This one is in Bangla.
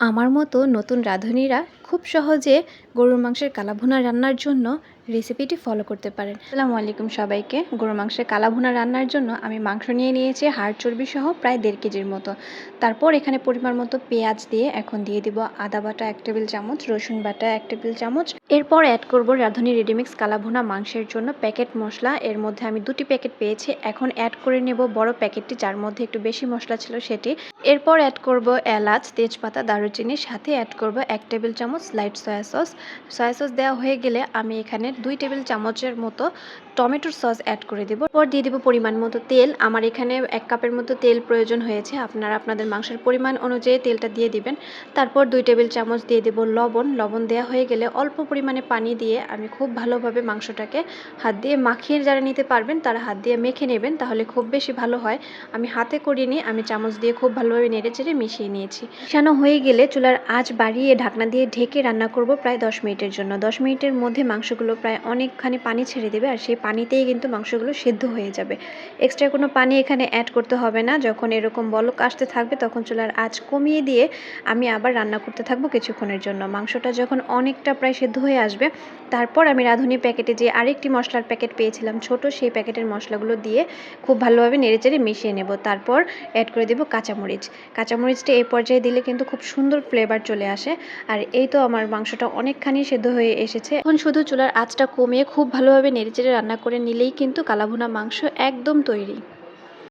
আমার মতো নতুন রাঁধুনিরা খুব সহজে গরুর মাংসের কালাভুনা রান্নার জন্য রেসিপিটি ফলো করতে পারেন। আসসালামু আলাইকুম সবাইকে। গরুর মাংসের কালাভুনা রান্নার জন্য আমি মাংস নিয়ে নিয়েছি হাড় চর্বি সহ প্রায় দেড় কেজির মতো। তারপর এখানে পরিমাণ মতো পেঁয়াজ দিয়ে এখন দিয়ে দিব আদা বাটা এক টেবিল চামচ, রসুন বাটা এক টেবিল চামচ। এরপর অ্যাড করব রাঁধুনি রেডিমিক্স কালাভুনা মাংসের জন্য প্যাকেট মশলা। এর মধ্যে আমি দুটি প্যাকেট পেয়েছি। এখন অ্যাড করে নেব বড় প্যাকেটটি যার মধ্যে একটু বেশি মশলা ছিল সেটি। এরপর অ্যাড করব এলাচ, তেজপাতা দারুচিনি সাথে অ্যাড করব এক টেবিল চামচ light soya sauce soya sauce দেওয়া হয়ে গেলে আমি এখানে দুই টেবিল চামচের মতো টমেটোর সস অ্যাড করে দেবো। পর দিয়ে দেবো পরিমাণ মতো তেল। আমার এখানে এক কাপের মতো তেল প্রয়োজন হয়েছে। আপনারা আপনাদের মাংসের পরিমাণ অনুযায়ী তেলটা দিয়ে দিবেন। তারপর দুই টেবিল চামচ দিয়ে দেবো লবণ। লবণ দেওয়া হয়ে গেলে অল্প পরিমাণে পানি দিয়ে আমি খুব ভালোভাবে মাংসটাকে হাত দিয়ে মাখিয়ে যারা নিতে পারবেন, তারা হাত দিয়ে মেখে নেবেন। তাহলে খুব বেশি ভালো হয়। আমি হাতে করিনি, আমি চামচ দিয়ে খুব ভালোভাবে নেড়ে চেড়ে মিশিয়ে নিয়েছি। মিশানো হয়ে গেলে চুলার আঁচ বাড়িয়ে ঢাকনা দিয়ে ঢেকে রান্না করব প্রায় দশ মিনিটের জন্য। দশ মিনিটের মধ্যে মাংসগুলো প্রায় অনেকখানি পানি ছেড়ে দেবে আর সেই পানিতেই কিন্তু মাংসগুলো সেদ্ধ হয়ে যাবে। এক্সট্রা কোনো পানি এখানে অ্যাড করতে হবে না। যখন এরকম বলক আসতে থাকবে তখন চুলার আঁচ কমিয়ে দিয়ে আমি আবার রান্না করতে থাকব কিছুক্ষণের জন্য। মাংসটা যখন অনেকটা প্রায় সেদ্ধ হয়ে আসবে তারপর আমি রাঁধুনি প্যাকেটে যে আরেকটি মশলার প্যাকেট পেয়েছিলাম ছোট, সেই প্যাকেটের মশলাগুলো দিয়ে খুব ভালোভাবে নেড়েচেড়ে মিশিয়ে নেব। তারপর অ্যাড করে দেবো কাঁচামরিচ। কাঁচামরিচটা এই পর্যায়ে দিলে কিন্তু খুব সুন্দর ফ্লেভার চলে আসে। আর এই তো আমার মাংসটা অনেকখানি সেদ্ধ হয়ে এসেছে। এখন শুধু চুলার আঁচটা কমিয়ে খুব ভালোভাবে নেড়েচেড়ে রান্না করে নিলেই কিন্তু কালাভুনা মাংস একদম তৈরি।